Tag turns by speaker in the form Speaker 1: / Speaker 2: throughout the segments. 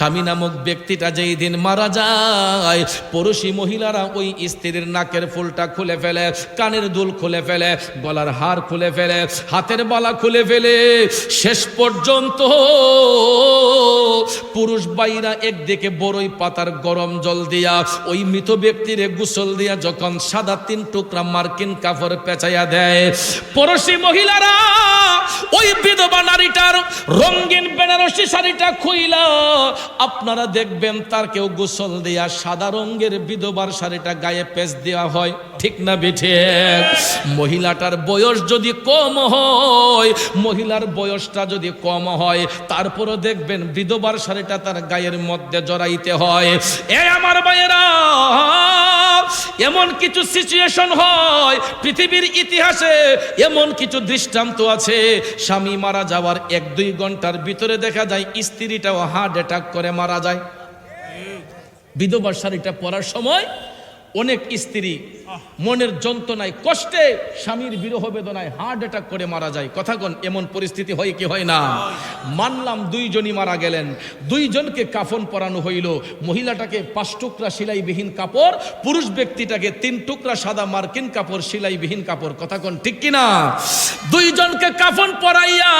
Speaker 1: স্বামী নামক ব্যক্তিটা যেই দিন মারা যায়, পড়োশী মহিলারা ওই স্ত্রীর নাকের ফুলটা খুলে ফেলে, কানের দুল খুলে ফেলে, গলার হার খুলে ফেলে, হাতের বালা খুলে ফেলে। শেষ পর্যন্ত পুরুষ বাইরা একদিকে বড়ই পাতার গরম জল দিয়া, ওই মৃত ব্যক্তির গুসল দিয়া যখন সাদা তিন টুকরা মার্কিন কাপড় পেঁচাইয়া দেয়, পড়োশী মহিলারা ওই বিধবা নারীটার রঙিন বেনারসি শাড়িটা খুইলা আপনারা দেখবেন তার কেউ গোসল দেয়া সাদা রঙের বিধবার শাড়িটা গায়ে পেঁচ দেওয়া হয়। ঠিক না বেঠে? মহিলাটার বয়স যদি কম হয়, মহিলার বয়সটা যদি কম হয়, তারপরও দেখবেন বিধবার শাড়িটা তার গায়ের মধ্যে জড়াইতে হয়। এ আমার ভাইয়েরা! এমন কিছু সিচুয়েশন হয়, পৃথিবীর ইতিহাসে এমন কিছু দৃষ্টান্ত আছে। স্বামী মারা যাওয়ার এক দুই ঘণ্টার ভিতরে দেখা যায়, স্ত্রীটাও হার্ট অ্যাটাক করে মারা যায়। বিধবার শাড়িটা পরার সময় অনেক স্ত্রী মনের যন্ত্রণায় কষ্টে স্বামীর বিরহ বেদনায় হার্ট অ্যাটাক করে মারা যায়। কথা কোন, এমন পরিস্থিতি হয় কি হয় না? মানলাম দুইজনই মারা গেলেন। দুইজনকে কাফন পরানো হইল। মহিলাটাকে পাঁচ টুকরা সেলাইবিহীন কাপড়, পুরুষ ব্যক্তিটাকে তিন টুকরা সাদা মার্কিন কাপড়, সেলাইবিহীন কাপড়। কথা কোন, ঠিক কিনা? দুইজনকে কাফন পরাইয়া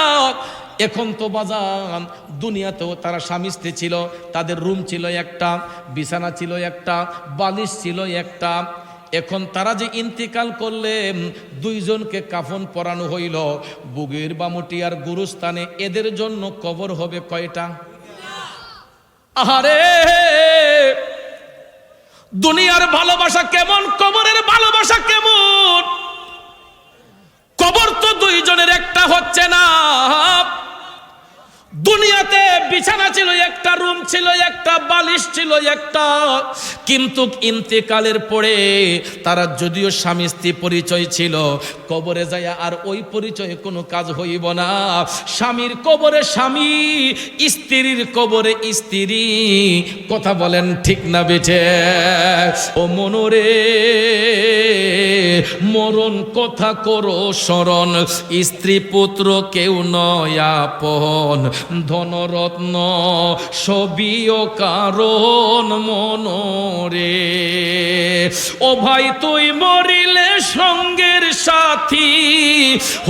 Speaker 1: এখন তো বাজান, দুনিয়াতেও তারা স্বামী স্ত্রী ছিল, তাদের রুম ছিল একটা, বিছানা ছিল একটা, বালিশ ছিল একটা। এখন তারা যে ইন্তিকাল করলেন দুইজনকে কাফন পরানো হইল। বুগের বামুটি আর গুরুস্থানে এদের জন্য কবর হবে কয়টা? আহারে! দুনিয়ার ভালোবাসা কেমন, কবরের ভালোবাসা কেমন? কবর তো দুইজনের, একটা হচ্ছে না। দুনিয়াতে বিছানা ছিল একটা, রুম ছিল একটা, বালিশ ছিল একটা। কিন্তু ইন্তেকালের পরে তারা যদিও স্বামী স্ত্রী পরিচয় ছিল, কবরে যায় আর ওই পরিচয়ে কোনো কাজ হইব না। স্বামীর কবরে স্বামী, স্ত্রীর কবরে স্ত্রী। কথা বলেন ঠিক না বেঠে? ও মনোরে, মরণ কথা করো, স্মরণ। স্ত্রী পুত্র কেউ নয়, আপন। ধনরত্ন, সবিও কারণ মনরে। ও ভাই, তুই মরিলে সঙ্গের সাথী,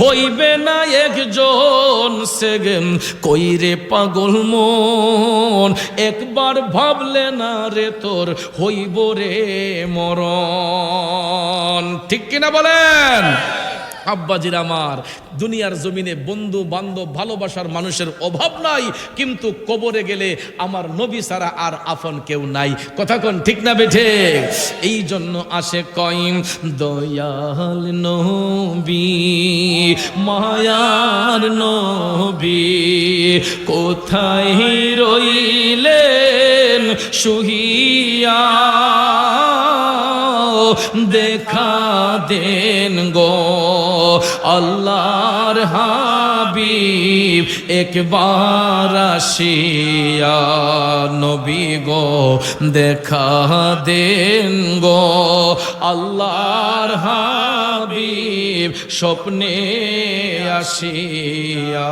Speaker 1: হইবে না একজন সেগেম কইরে পাগল মন, একবার ভাবলে না রে তোর হইব রে মরণ। ঠিক কিনা বলেন? আব্বাজির আমার। দুনিয়ার জমিনে বন্ধু, বান্ধব, ভালোবাসার মানুষের অভাব নাই, কিন্তু কবরে গেলে আমার নবী ছাড়া আর আফন কেউ নাই। কথা কোন ঠিক না বেঠে? এই জন্য আসে কইম দয়াল নবী, মায়ার নবী, কোথায় রইলেন শুহিয়া দেখা দেন গো। আল্লাহর হাবিব একবার আসিয়া নবী গো দেখা দেন গো। আল্লাহর হাবিব স্বপ্নে আসিয়া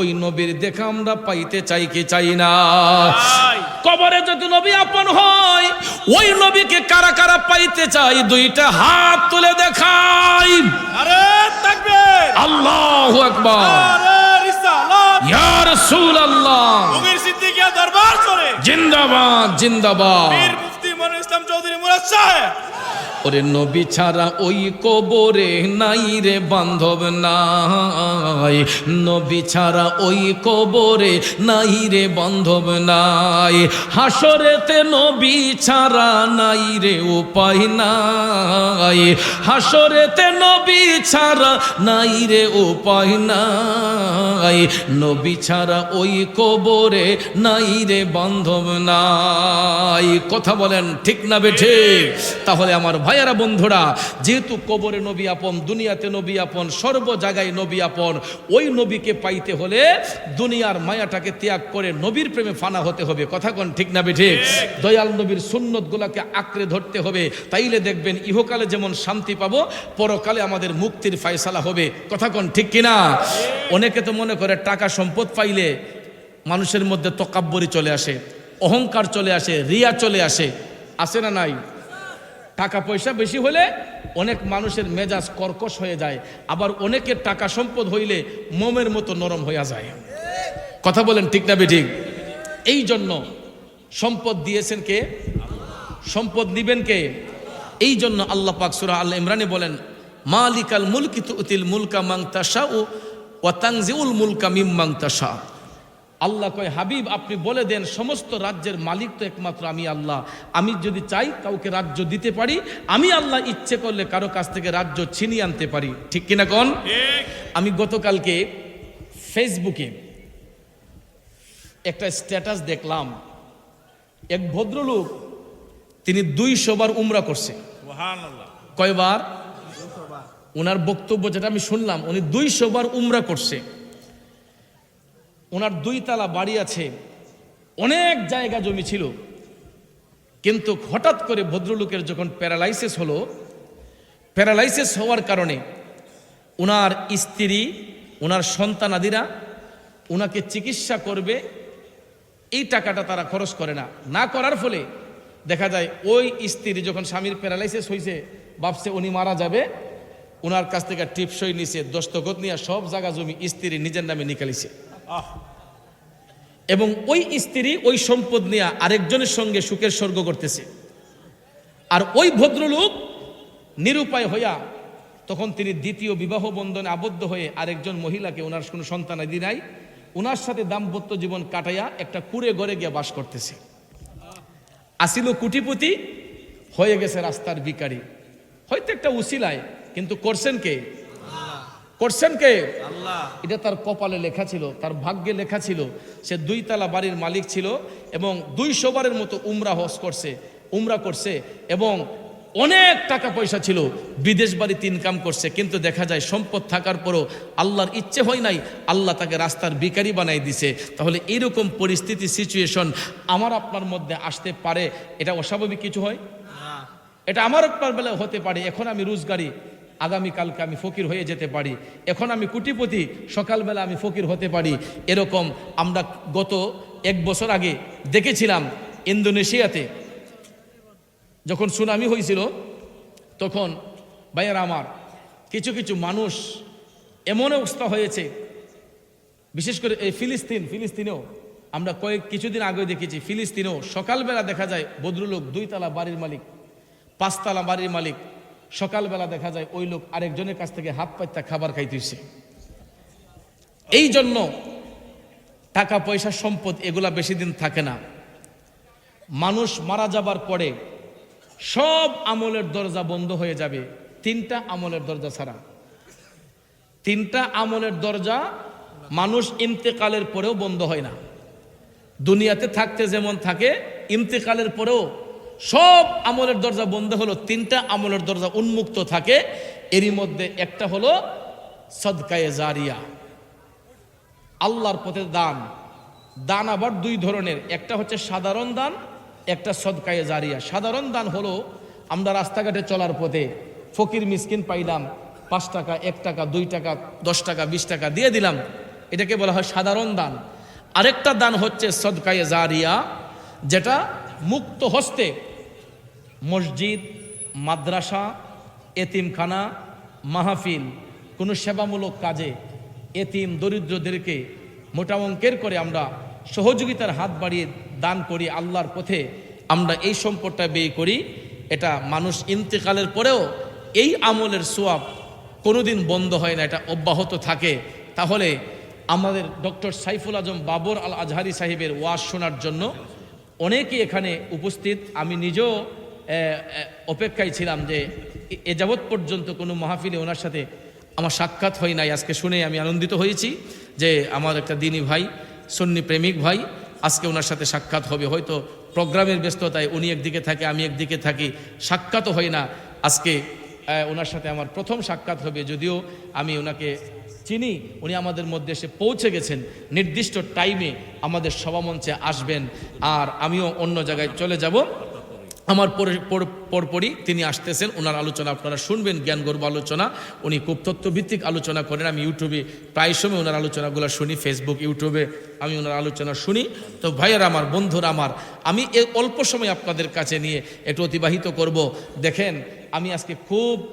Speaker 1: ওই নবীর দেখা আমরা পাইতে চাই কি চাই না? কবরে যদি নবী আপন হয় ওই নবীকে কারা কারা পাইতে চাই? দুইটা হাত তুলে দেখাই।
Speaker 2: আরে!
Speaker 1: আল্লাহু জিন্দাবাদ জিন্দাবাদ।
Speaker 2: মুফতি মনির ইসলাম চৌধুরী মুরাদ সাহেব।
Speaker 1: ওরে নবী ছাড়া ওই কবরে নাই রে বান্ধব নাই। নবী ছাড়া ওই কবরে নাই রে বান্ধব নাই। হাসরেতে নবী ছাড়া নাই রে উপায় নাই। হাসরেতে নবী ছাড়া নাই রে উপায় নাই। নবী ছাড়া ওই কবরে নাই রে বান্ধব নাই। কথা বলেন ঠিক না বেঠে তাহলে আমার ভাইয়ারা বন্ধুরা যেহেতু কবরে নবী আপন দুনিয়াতে নবী আপন সর্ব জায়গায় নবী আপন ওই নবীকে পাইতে হলে দুনিয়ার মায়াটাকে ত্যাগ করে নবীর প্রেমে ফানা হতে হবে। কথা কোন ঠিক না বেঠে? দয়াল নবীর সুন্নত গুলাকে আঁকড়ে ধরতে হবে। তাইলে দেখবেন ইহকালে যেমন শান্তি পাবো পরকালে আমাদের মুক্তির ফায়সালা হবে। কথা কোন ঠিক কিনা? অনেকে তো মনে করে টাকা সম্পদ পাইলে মানুষের মধ্যে তকাব্বরি চলে আসে অহংকার চলে আসে রিয়া চলে আসে। আসে না নাই? টাকা পয়সা বেশি হলে অনেক মানুষের মেজাজ কর্কশ হয়ে যায়, আবার অনেকের টাকা সম্পদ হইলে মোমের মতো নরম হইয়া যায়। কথা বলেন ঠিক না বেঠিক? এই জন্য সম্পদ দিয়েছেন কে? সম্পদ দিবেন কে? এই জন্য আল্লাহ পাক সুরা আল্লাহ ইমরানি বলেন, মালিকাল মুলকি তুতিল মুলকা মাং তাশা ও ওয়াতাংজিউল মুলকা মিম মাং তাশা। আল্লাহ কয় হাবিব আপনি বলে দেন সমস্ত রাজ্যের মালিক তো একমাত্র আমি আল্লাহ। আমি যদি চাই কাউকে রাজ্য দিতে পারি আমি আল্লাহ ইচ্ছে করলে কারও কাছ থেকে রাজ্য ছিনিয়ে আনতে পারি। ঠিক কিনা কন? আমি গতকালকে ফেসবুকে একটা স্ট্যাটাস দেখলাম। এক ভদ্রলোক তিনি দুইশো বার উমরা করছে। কয়বার? ওনার বক্তব্য যেটা আমি শুনলাম উনি দুইশো বার উমরা করছে। ওনার দুই তালা বাড়ি আছে, অনেক জায়গা জমি ছিল। কিন্তু হঠাৎ করে ভদ্রলোকের যখন প্যারালাইসিস হলো, প্যারালাইসিস হওয়ার কারণে ওনার স্ত্রী, ওনার সন্তানাদিরা ওনাকে চিকিৎসা করবে, এই টাকাটা তারা খরচ করে না। না করার ফলে দেখা যায় ওই স্ত্রী যখন স্বামীর প্যারালাইসিস হয়েছে ভাবছে উনি মারা যাবে, ওনার কাছ থেকে টিপসই নিছে, দস্তখত নিয়ে সব জায়গা জমি স্ত্রী নিজের নামে নিকালিছে। এবং ওই স্ত্রী ওই সম্পদ নিয়ে আরেকজনের সঙ্গে সুখের স্বর্গ করতেছে। আর ওই ভদ্রলোক নিরুপায় হইয়া তখন তিনি দ্বিতীয় বিবাহ বন্ধনে আবদ্ধ হয়ে আরেকজন মহিলাকে ওনার কোনো সন্তানাদি নাই, ওনার সাথে দাম্পত্য জীবন কাটাইয়া একটা কুড়ে গড়ে গিয়ে বাস করতেছে। আসিল কুটিপুতি, হয়ে গেছে রাস্তার ভিকারি হয়তো একটা উসিলায়, কিন্তু করছেন কে? করছেন কে? এটা তার কপালে লেখা ছিল তার ভাগ্যে লেখা ছিল সে দুই তালা বাড়ির মালিক ছিল এবং দুইশো বারের মতো উমরা হস করছে উমরা করছে এবং অনেক টাকা পয়সা ছিল বিদেশ বাড়িতে ইনকাম করছে কিন্তু দেখা যায় সম্পদ থাকার পরও আল্লাহর ইচ্ছে হয় নাই আল্লাহ তাকে রাস্তার বিকারি বানাই দিছে। তাহলে এইরকম পরিস্থিতি সিচুয়েশন আমার আপনার মধ্যে আসতে পারে এটা অস্বাভাবিক কিছু হয়? এটা আমার আপনার বেলায় হতে পারে এখন আমি রোজগারি। আগামীকালকে আমি ফকির হয়ে যেতে পারি। এখন আমি কুটিপতি, সকালবেলা আমি ফকির হতে পারি। এরকম আমরা গত এক বছর আগে দেখেছিলাম ইন্দোনেশিয়াতে। যখন সুনামি হয়েছিল, তখন ভাইয়ের আমার, কিছু কিছু মানুষ এমন অবস্থা হয়েছে। বিশেষ করে এই ফিলিস্তিন, ফিলিস্তিনেও আমরা কয়েক, কিছুদিন আগে দেখেছি, ফিলিস্তিনেও সকালবেলা দেখা যায়, ভদ্রলোক দুইতলা বাড়ির মালিক, পাঁচতলা বাড়ির মালিক সকালবেলা দেখা যায় ওই লোক আরেকজনের কাছ থেকে হাত পাইতা খাবার খাইতেছে। এই জন্য টাকা, পয়সা, সম্পদ এগুলা বেশি দিন থাকে না। মানুষ মারা যাবার পরে সব আমলের দরজা বন্ধ হয়ে যাবে। তিনটা আমলের দরজা ছাড়া। তিনটা আমলের দরজা মানুষ ইন্তেকালের পরেও বন্ধ হয় না। দুনিয়াতে থাকতে যেমন থাকে, ইন্তেকালের পরেও সব আমলের দরজা বন্ধ হলো, তিনটা আমলের দরজা উন্মুক্ত থাকে। এরই মধ্যে একটা হলো সদকায়ে জারিয়া। আল্লাহর পথে দান। দান আবার দুই ধরনের। একটা হচ্ছে সাধারণ দান, একটা সদকায়ে জারিয়া। সাধারণ দান হলো, আমরা রাস্তাঘাটে চলার পথে ফকির মিসকিন পাইলাম, পাঁচ টাকা, এক টাকা, দুই টাকা, দশ টাকা, বিশ টাকা দিয়ে দিলাম। এটাকে বলা হয় সাধারণ দান। আরেকটা দান হচ্ছে সদকায়ে জারিয়া, যেটা মুক্ত হস্তে মসজিদ, মাদ্রাসা, এতিমখানা, মাহফিল, কোনো সেবামূলক কাজে এতিম দরিদ্রদেরকে মোটা অঙ্কের করে আমরা সহযোগিতার হাত বাড়িয়ে দান করি আল্লাহর পথে আমরা এই সম্পদটা ব্যয় করি। এটা মানুষ ইন্তেকালের পরেও এই আমলের সোয়াব কোনোদিন বন্ধ হয় না, এটা অব্যাহত থাকে। তাহলে আমাদের ডক্টর সাইফুল আজম বাবর আল আজহারি সাহেবের ওয়াজ শোনার জন্য অনেকেই এখানে উপস্থিত। আমি নিজেও অপেক্ষায় ছিলাম যে এ যাবৎ পর্যন্ত কোনো মাহফিলে ওনার সাথে আমার সাক্ষাৎ হয় নাই। আজকে শুনে আমি আনন্দিত হয়েছি যে আমার একটা দিনী ভাই, সন্নি প্রেমিক ভাই, আজকে ওনার সাথে সাক্ষাৎ হবে। হয়তো প্রোগ্রামের ব্যস্ততায় উনি একদিকে থাকে, আমি একদিকে থাকি, সাক্ষাৎও হয় না। আজকে ওনার সাথে আমার প্রথম সাক্ষাৎ হবে, যদিও আমি ওনাকে চিনি উনি আমাদের মধ্যে এসে পৌঁছে গেছেন। নির্দিষ্ট টাইমে আমাদের সভামঞ্চে আসবেন। আর আমিও অন্য জায়গায় চলে যাব। আমার পরে- পর- পরপরই তিনি আসতেছেন। ওনার আলোচনা আপনারা শুনবেন জ্ঞানগর্ব আলোচনা। উনি খুব তথ্যভিত্তিক আলোচনা করেন। আমি ইউটিউবে প্রায় সময় ওনার আলোচনাগুলো শুনি ফেসবুক ইউটিউবে আমি ওনার আলোচনা শুনি। তো ভাইয়েরা আমার, বন্ধুরা আমার, আমি এই অল্প সময় আপনাদের কাছে নিয়ে একটু অতিবাহিত করব। দেখেন, আমি আজকে খুব